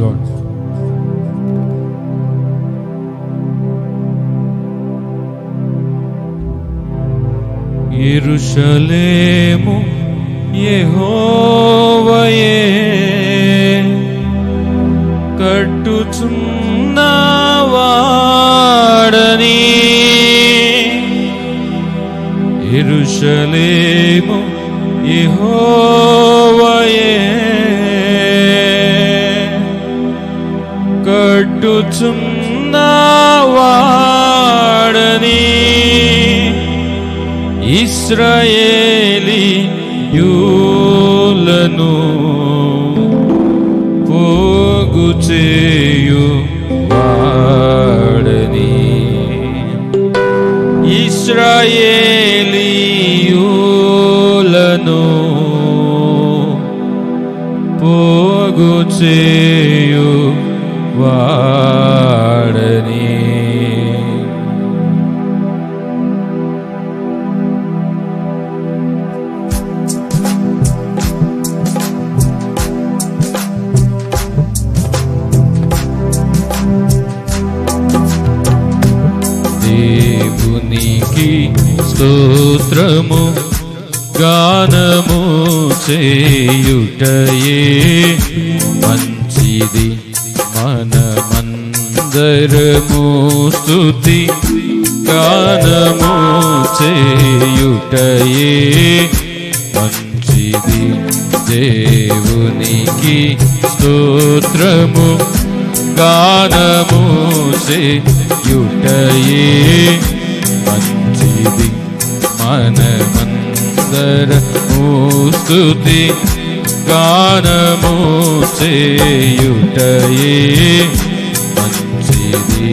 Lord ఎరుషలేము యెహోవయే కట్టుచున్నవాడని ఎరుషలేము యెహోవయే కట్టుచున్నవాడని ఇస్రయేలి యూలను పోగుచేయు వాడని ఇస్రాయేలి యూలను పోగు చేయు వాడని స్తోత్రము గానము చేయుటయే మంచిది మనమందరము. స్తుతి గానము చేయుటయే మంచిది దేవునికి స్తోత్రము గానము చేయుటయే మనమందరము స్తుతి గానము చేయుటయే మంచిది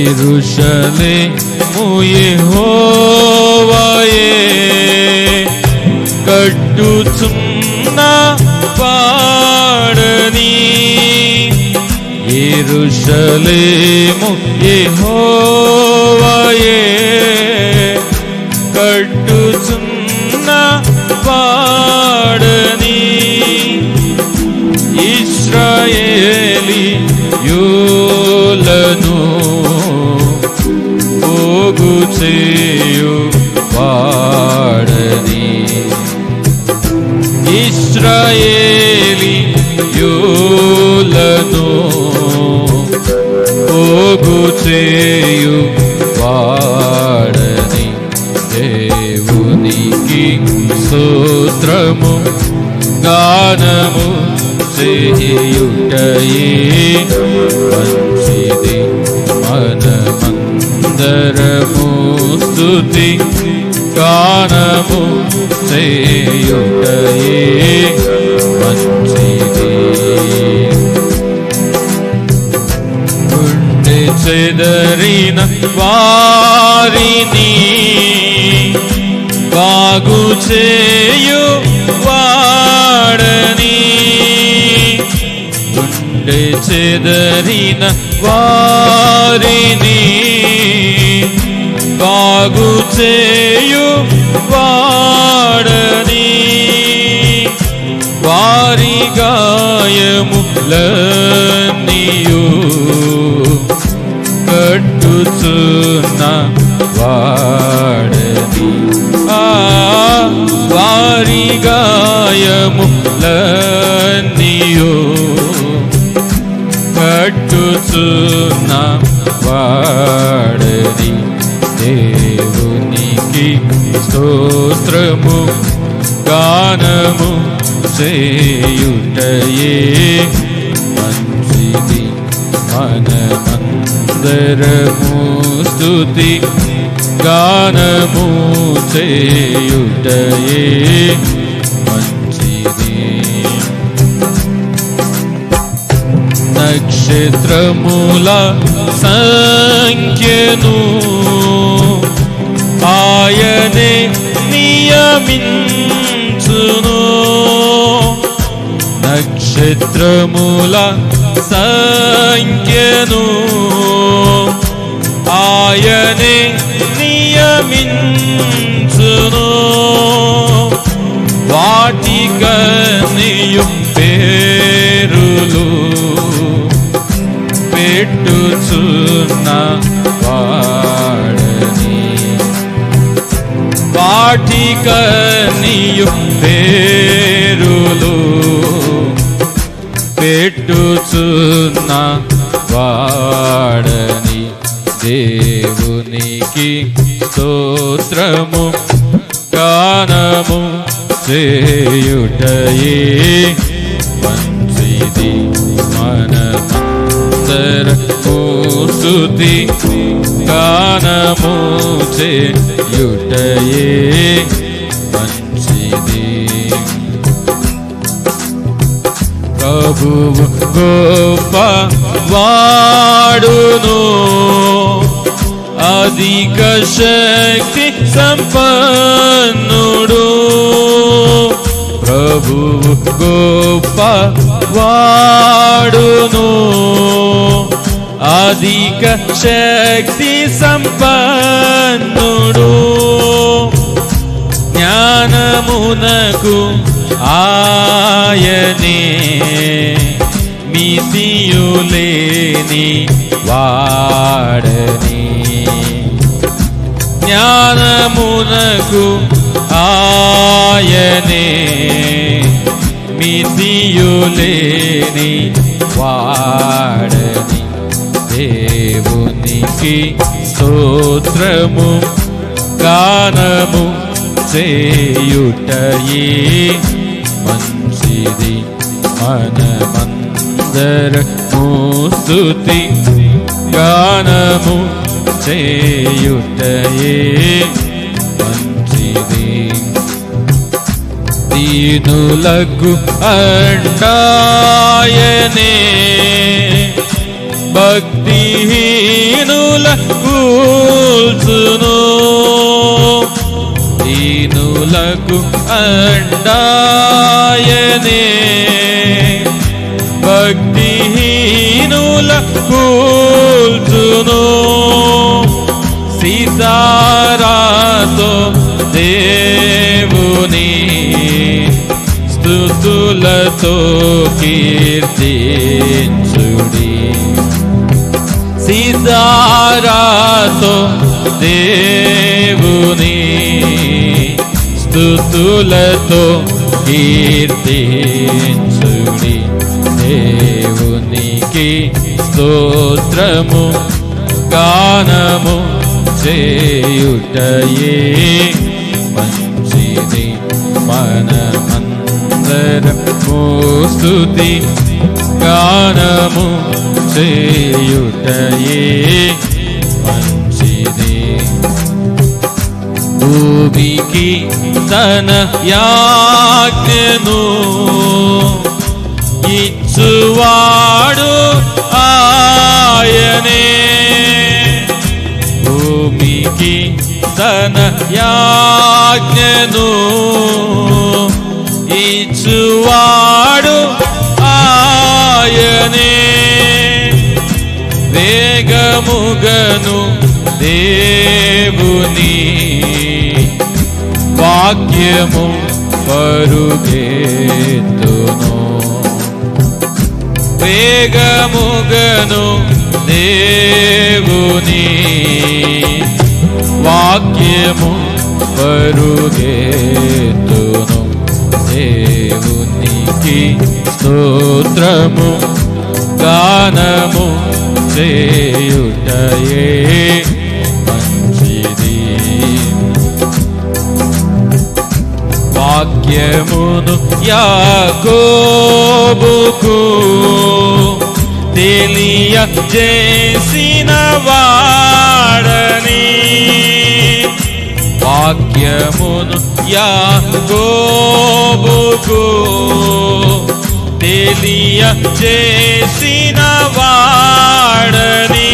ఎరుషలేము యెహోవాయే కట్టుచున్న పాడని ఎరుషలేము యెహోవాయే. కట్టుచున్న పాడని ఇస్రాయేలి యూలను పోగు చేయు వాడని ఇస్రాయేలి యూలను పోగు చేయు వాడని దేవునికి సూత్రము గానము చేయుటయే మంచిది. మనమందరము స్థుతి గానము చేయుటయే చెదరిన వారిని బాగు చేయు వాడని. గుండె చెదరిన వారిని బాగు చేయు వాడని. వారి గాయములన్నీయు చూచున్న వాడని ఆ వారి గాయములన్నీయు కట్టుచున్న వాడని దేవునికి స్తోత్రము గానము చేయుటయే మంచిది. మనమందరము స్తుతి గానము చేయుటయే మంచిది నక్షత్రముల సంఖ్యను ఆయనే నియమించును నక్షత్రముల సంఖ్యను ఆయనే నియమించును వాటికనియం పేరులు పెట్టుచున్న వాడని వాటికనియం పేరులు పెట్టుచున్న వాడని దేవునికి స్తోత్రము గానము చేయుటయే మంచిది మనమందరము స్తుతి గానము చేయుటయే మంచిది ప్రభువు గొప్ప వాడును అధిక శక్తి సంపన్నుడు. ప్రభువు గొప్ప వాడును అధిక శక్తి సంపన్నుడు. జ్ఞానమునకు ఆయనే మితియులేని వాడని. జ్ఞానమునకు ఆయనే మితియులేని వాడని. దేవునికి స్తోత్రము గానము చేయుటయే మంచిది మనమందర మూస్తుతి గానము చేయుటయే మంచిది. దీనులకు అండాయనే భక్తిహీనుల కూల్చును. దీనులకు అండాయనే. భక్తిహీనుల కూల్చును. సీతారాతో దేవుని స్థుతులతో కీర్తించుడి. సీతారాతో దేవుని స్థుతులతో కీర్తించుడి. దేవునికి స్తోత్రము గానము చేయుటయే. మంచిది మనమందరము స్తుతి గానము చేయుటయే. భూమికి తన యాజ్ఞను ఇచ్చువాడు ఆయనే. భూమికి తన యాజ్ఞను ఇచ్చువాడు ఆయనే. వేగముగను దేవుని వాక్యము పరుగేతును వేగముగను దేవుని వాక్యము పరుగేతును దేవునికి స్తోత్రము గానము చేయుటయే. వాక్యమును యాకోబుకు తెలియ చేసిన వాడని వాక్యమును యాకోబుకు తెలియ చేసిన వాడని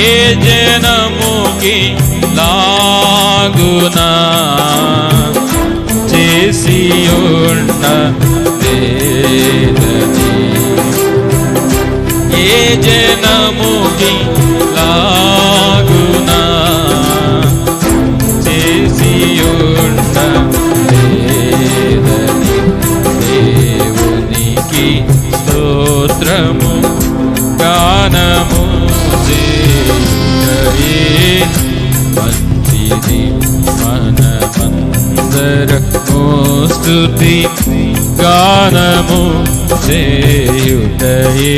ఏ జనముకి లా చేసి ఉన్న ఏ జనముకి లాగునా చేసి ఉన్న దేవునికి స్తోత్రము గానము చేయుటయే మంచిది మనమందరము స్తుతి గానము చేయుటయే.